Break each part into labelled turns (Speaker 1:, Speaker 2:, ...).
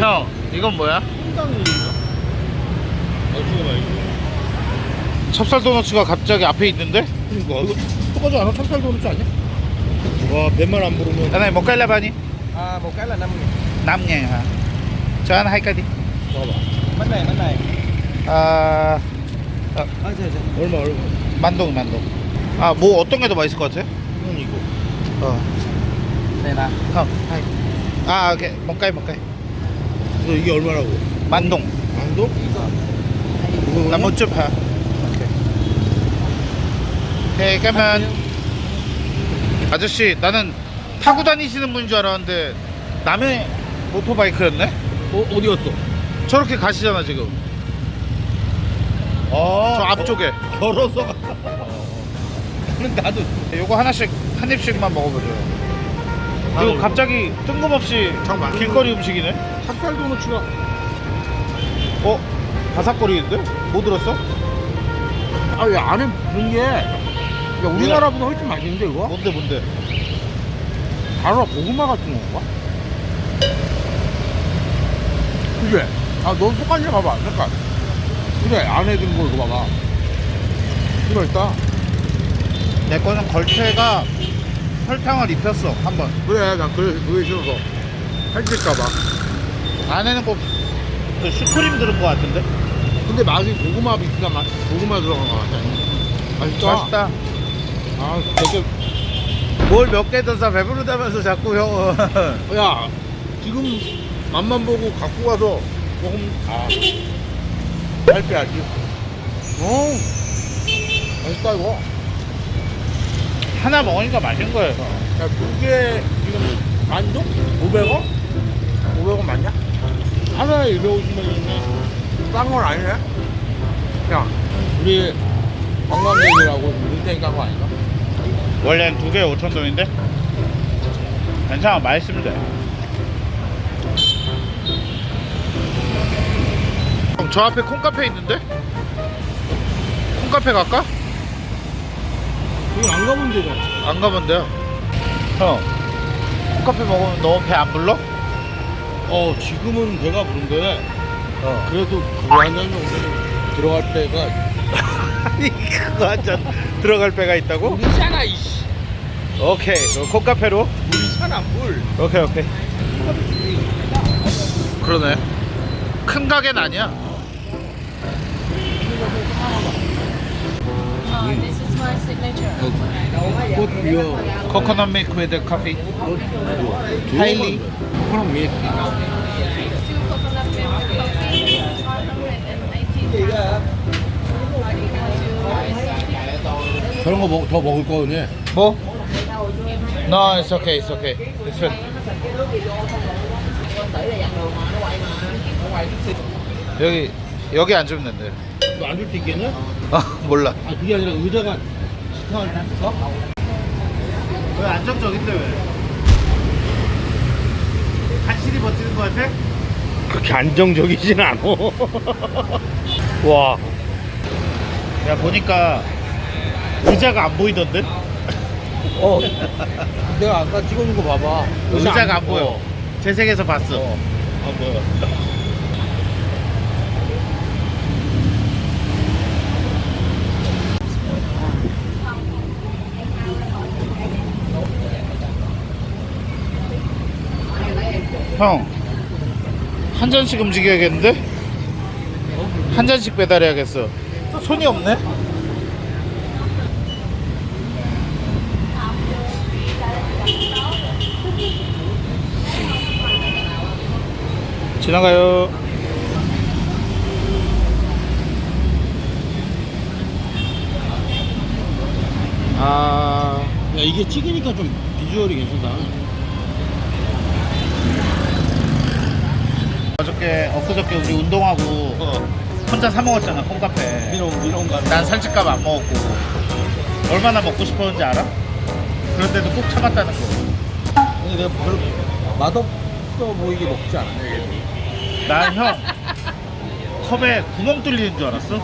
Speaker 1: 형 이건 뭐야? 찹쌀 도너츠가 갑자기 앞에 있는데?
Speaker 2: 그러니까 이거 똑같지 않아? 찹쌀 도넛 아니야? 와 배만 안 부르면
Speaker 1: cái là bao nhiêu?
Speaker 3: À, một cái là 5 nghìn
Speaker 1: 5 ngàn hả? cho anh hai cái đi
Speaker 2: 봐봐
Speaker 3: Bánh này, bánh này
Speaker 1: 아...
Speaker 3: Trời.
Speaker 2: 얼마 얼마
Speaker 1: 만동 만동 아 뭐 어떤 게 더 맛있을 것 같아?
Speaker 2: 이건 이거
Speaker 1: 어
Speaker 3: Đây là
Speaker 1: 형 하이 아 오케이 một cây một cây
Speaker 2: 너이 게 얼마라고?
Speaker 1: 만동. là một chục hả? 오케이. 그러면 아저씨 나는 타고 다니시는 분인 줄 알았는데 남의 오토바이크였네?
Speaker 2: 어 어디 갔어?
Speaker 1: 저렇게 가시잖아 지금.
Speaker 2: 아.
Speaker 1: 저 앞쪽에.
Speaker 2: 걸어서? 나도
Speaker 1: 요거 하나씩 한 입씩만 먹어보죠 이거 갑자기 뜬금없이
Speaker 2: 잠깐만.
Speaker 1: 길거리 음식이네
Speaker 2: 찹쌀 도넛이가
Speaker 1: 어? 바삭거리는데? 뭐 들었어?
Speaker 2: 아왜 안에 넣은 게 야, 우리나라보다 훨씬 맛있는데 이거?
Speaker 1: 뭔데 뭔데?
Speaker 2: 바로 고구마 같은 건가? 그래 아너 똑같이 봐봐 색깔 그래 안에 든거 이거 봐봐 이거 있다
Speaker 1: 내 거는 걸체가 설탕을 입혔어 한번.
Speaker 2: 그래 난 그래 그게 싫어서. 살찔까봐.
Speaker 1: 안에는 꼭그 슈크림 들은 거 같은데?
Speaker 2: 근데 맛이 고구마 믹스가 맛 고구마 들어간 거 같아. 맛있다.
Speaker 1: 맛있다.
Speaker 2: 아 되게
Speaker 1: 뭘 몇개더사 배부르다면서 자꾸 형은.
Speaker 2: 야 지금 맛만 보고 갖고 가서 조금 아 살 빼야지. 어 맛있다 이거
Speaker 1: 하나 먹으니까 맛있는 거예요
Speaker 2: 야두개 지금 만족? 500원? 500원 맞냐? 하나에 250원이네 싼 건 아니네 야 우리 관광객이라고 인생 깐거 아닌가?
Speaker 1: 원래는 두 개에 5천 동인데 괜찮아 형, 저 앞에 콩카페 있는데? 콩카페 갈까?
Speaker 2: 여기 안 가본 데잖아
Speaker 1: 안 가본 데요 형 콩카페 먹으면 너무 배 안 불러?
Speaker 2: 어 지금은 배가 부른데
Speaker 1: 어.
Speaker 2: 그래도 그거 한잔 정도 들어갈 때가
Speaker 1: 아니 그거 한 잔 들어갈 배가 있다고?
Speaker 2: 물이잖아 이씨.
Speaker 1: 오케이 그럼 콩카페로?
Speaker 2: 물이잖아 물.
Speaker 1: 오케이 오케이. 그러네. 큰 가게는 아니야?
Speaker 4: this is my signature.
Speaker 2: 꽃 비어
Speaker 1: 코코넛 밀크 위드 커피 하일리
Speaker 2: 그럼 왜
Speaker 4: Two coconut milk coffee, 118.
Speaker 2: 저런 거더 먹을 거니?
Speaker 1: 뭐? No, it's okay, it's okay. It's fine. 여기 여기 앉으면 된대.
Speaker 2: 너 앉을 수 있겠냐?
Speaker 1: 아 몰라.
Speaker 2: 아 그게 아니라 의자가 식당할 수 있어?
Speaker 1: 왜 안정적인데 왜? 간신히 버티는 거 같아?
Speaker 2: 그렇게 안정적이진 않아 와
Speaker 1: 야 보니까 의자가 안 보이던데?
Speaker 2: 어. 내가 아까 찍어준 거 봐봐
Speaker 1: 의자가 안 보여. 재생해서 봤어.
Speaker 2: 어. 안 보여
Speaker 1: 형, 한 잔씩 움직여야겠는데? 한 잔씩 배달해야겠어. 손이 없네? 지나가요. 아,
Speaker 2: 야 이게 찍으니까 좀 비주얼이 괜찮다
Speaker 1: 어저께, 엊그저께 우리 운동하고 혼자 사 먹었잖아, 콩카페.
Speaker 2: 이런 이런 거.
Speaker 1: 난 살찔까봐 안 먹었고. 얼마나 먹고 싶었는지 알아? 그런데도 꼭 참았다는 거.
Speaker 2: 근데 내가 별로 맛없어 보이게 먹지 얘도
Speaker 1: 난형 컵에 구멍 뚫리는 줄 알았어?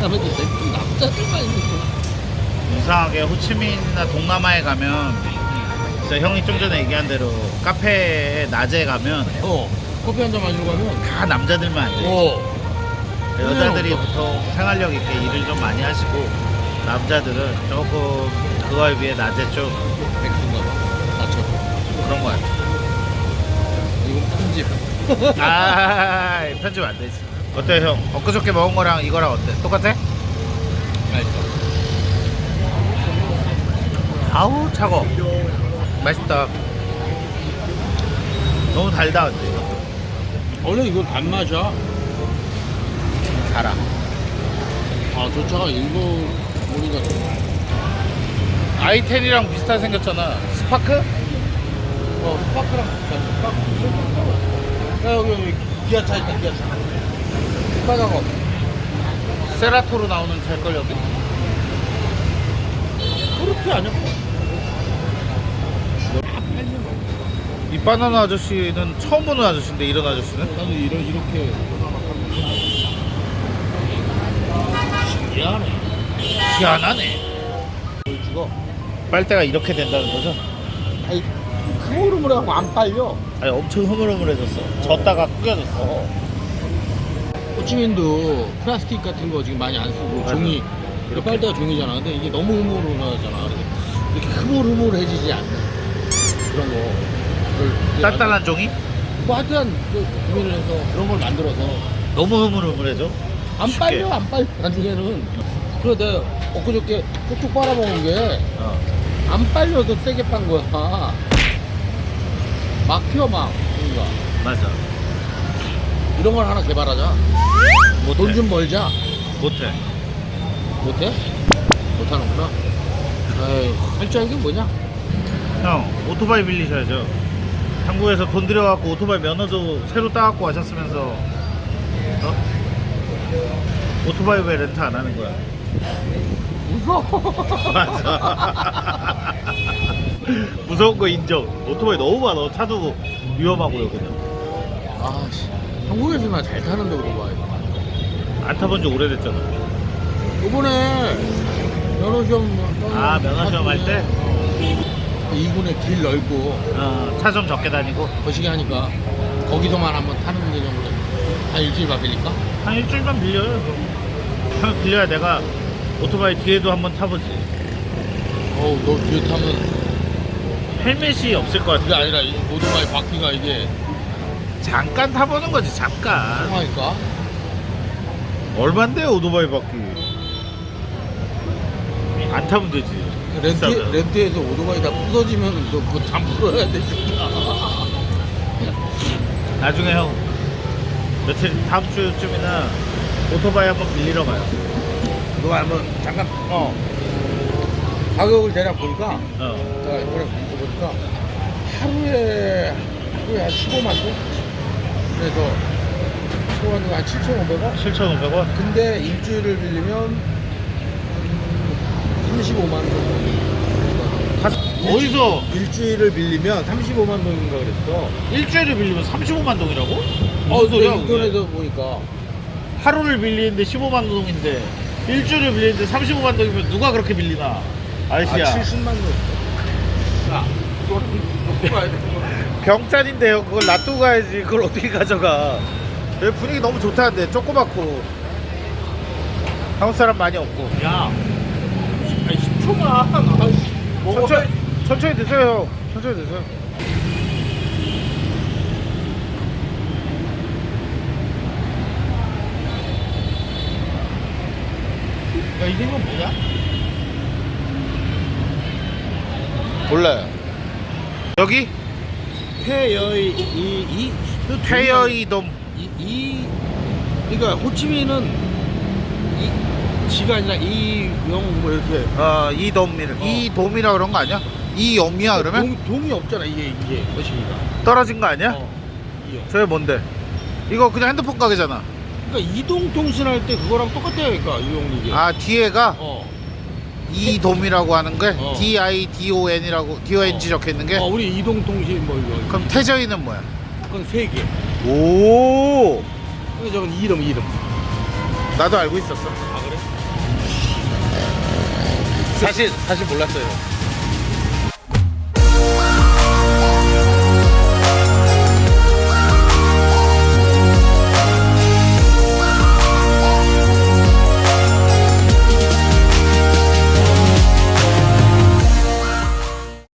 Speaker 2: 남자들만 있는
Speaker 1: 이상하게 호치민이나 동남아에 가면 진짜 형이 좀 전에 얘기한 대로 카페에 낮에 가면
Speaker 2: 어 커피 한 잔 마시러 가면
Speaker 1: 다 남자들만 앉아.
Speaker 2: 어
Speaker 1: 여자들이. 보통 생활력 있게 일을 좀 많이 하시고 남자들은 조금 그거에 비해 낮에 좀
Speaker 2: 백수인가 봐 나처럼
Speaker 1: 그런 거 같아.
Speaker 2: 이건 편집
Speaker 1: 아 편집 안 되지. 어때 형? 엊그저께 먹은 거랑 이거랑 어때? 똑같아?
Speaker 2: 맛있어
Speaker 1: 아우 차고. 맛있다. 너무 달다 근데 이거.
Speaker 2: 원래 이건 단맛이야
Speaker 1: 달아.
Speaker 2: 아 저 차가 일본 우리가
Speaker 1: i10이랑 비슷하게 생겼잖아. 스파크?
Speaker 2: 어 스파크랑 비슷한 스파크 야 여기 여기 기아차 있다 기아차 스파크하고
Speaker 1: 세라토로 나오는 차일걸 여기?
Speaker 2: 그렇게 아니야
Speaker 1: 이 바나나 아저씨는 처음 보는 아저씨인데 이런 아저씨는?
Speaker 2: 나도 이런 이렇게 신기하네
Speaker 1: 희한하네.
Speaker 2: 죽어
Speaker 1: 빨대가 이렇게 된다는 거죠?
Speaker 2: 아니 흐물흐물해 갖고 안 빨려
Speaker 1: 아니 엄청 흐물흐물해졌어. 졌다가 구겨졌어.
Speaker 2: 호치민도 플라스틱 같은 거 지금 많이 안 쓰고
Speaker 1: 맞아.
Speaker 2: 종이 이렇게 빨대가 종이잖아 근데 이게 너무 흐물흐물하잖아 그래서 이렇게 흐물흐물해지지 않는 그런 거
Speaker 1: 단단한 종이?
Speaker 2: 뭐 하여튼 그 고민을 해서 그런 걸 만들어서
Speaker 1: 너무 흐물흐물해져.
Speaker 2: 안
Speaker 1: 쉽게.
Speaker 2: 빨려 안 빨려 나중에는 그래 내가 엊그저께 쭉쭉 빨아먹은 게 안
Speaker 1: 어.
Speaker 2: 빨려서 세게 판 거야 막혀 막 뭔가
Speaker 1: 맞아.
Speaker 2: 이런 걸 하나 개발하자
Speaker 1: 못해.
Speaker 2: 돈 좀 벌자
Speaker 1: 못해.
Speaker 2: 못해? 못하는구나 에이 할줄 알긴 뭐냐
Speaker 1: 형 오토바이 빌리셔야죠. 한국에서 돈 들여갖고 오토바이 면허도 새로 따갖고 하셨으면서 어? 오토바이 왜 렌트 안 하는 거야?
Speaker 2: 무서워
Speaker 1: 맞아. 무서운 거 인정. 오토바이 너무 많아. 차도 위험하고요 그냥.
Speaker 2: 아 씨 한국에서만 잘 타는데 오토바이
Speaker 1: 안 타본 지 오래됐잖아.
Speaker 2: 이번에 면허 시험
Speaker 1: 아, 면허 시험 할 때?
Speaker 2: 2군에 길 넓고
Speaker 1: 어, 차 좀 적게 다니고
Speaker 2: 거시기 하니까 거기서만 한번 타는 개념으로 한 일주일 받으니까
Speaker 1: 한 일주일만 빌려요. 그럼. 한 빌려야 내가 오토바이 뒤에도 한번 타보지.
Speaker 2: 어우 너 뒤에 타면
Speaker 1: 헬멧이 없을 것
Speaker 2: 그게
Speaker 1: 같아.
Speaker 2: 아니라 이 오토바이 바퀴가 이게
Speaker 1: 잠깐 타보는 거지 잠깐.
Speaker 2: 통하니까
Speaker 1: 얼만데 오토바이 바퀴? 안 타면 되지.
Speaker 2: 렌트,
Speaker 1: 비싸면.
Speaker 2: 렌트에서 오토바이 다 부서지면 너 그거 다 물어야 돼 진짜
Speaker 1: 나중에 형 며칠 다음 주쯤이나 오토바이 한번 빌리러 가요.
Speaker 2: 너 한번 잠깐 어 가격을 대략 보니까
Speaker 1: 어.
Speaker 2: 내가 이번에 보니까 하루에 하루에 한 15만 원 그래서 15만 원 한 7,500원
Speaker 1: 7,500원?
Speaker 2: 근데 일주일을 빌리면 35만 원
Speaker 1: 어디서?
Speaker 2: 일주일을 빌리면 35만 원인가 그랬어.
Speaker 1: 일주일을 빌리면 35만 동이라고?
Speaker 2: 어,
Speaker 1: 소리야? 그게?
Speaker 2: 인터넷에서 보니까.
Speaker 1: 하루를 빌리는데 15만 동인데 일주일을 빌리는데 35만 동이면 누가 그렇게 빌리나?
Speaker 2: 아,
Speaker 1: 아저씨야.
Speaker 2: 70만 원 야, 그거는 놓고 가야 돼?
Speaker 1: 병짠인데요. 그걸 놔두고 가야지. 그걸 어떻게 가져가? 분위기 너무 좋다는데 조그맣고. 한국 사람 많이 없고.
Speaker 2: 야, 아니 10초만. 아이씨. 먹어.
Speaker 1: 천천히 천천히 드세요 형 천천히 드세요
Speaker 2: 야, 이 생선 뭐냐?
Speaker 1: 몰라요 여기
Speaker 2: 태여이 이, 이,
Speaker 1: 태여이돔
Speaker 2: 이, 이, 그러니까 호치민은 이, 지가 아니라 이영 뭐 이렇게
Speaker 1: 어 이돔 이렇게
Speaker 2: 어.
Speaker 1: 이돔이라 그런 거 아니야? 이염이야 그러면?
Speaker 2: 동, 동이 없잖아 이게 이게 거시기가.
Speaker 1: 떨어진 거 아니야?
Speaker 2: 어, 이영.
Speaker 1: 저게 뭔데? 이거 그냥 핸드폰 가게잖아
Speaker 2: 그러니까 이동 통신할 때 그거랑 똑같아요, 그러니까 이용 이게.
Speaker 1: 아 뒤에가
Speaker 2: 어.
Speaker 1: 이돔이라고 하는 게
Speaker 2: 어.
Speaker 1: D I D O N이라고 D O N G
Speaker 2: 어.
Speaker 1: 적혀 있는 게
Speaker 2: 어, 우리 이동 통신 뭐 이거.
Speaker 1: 그럼 태저이는 뭐야?
Speaker 2: 그건 세 개.
Speaker 1: 오
Speaker 2: 저건 이름 이름.
Speaker 1: 나도 알고 있었어
Speaker 2: 아?
Speaker 1: 사실 사실 몰랐어요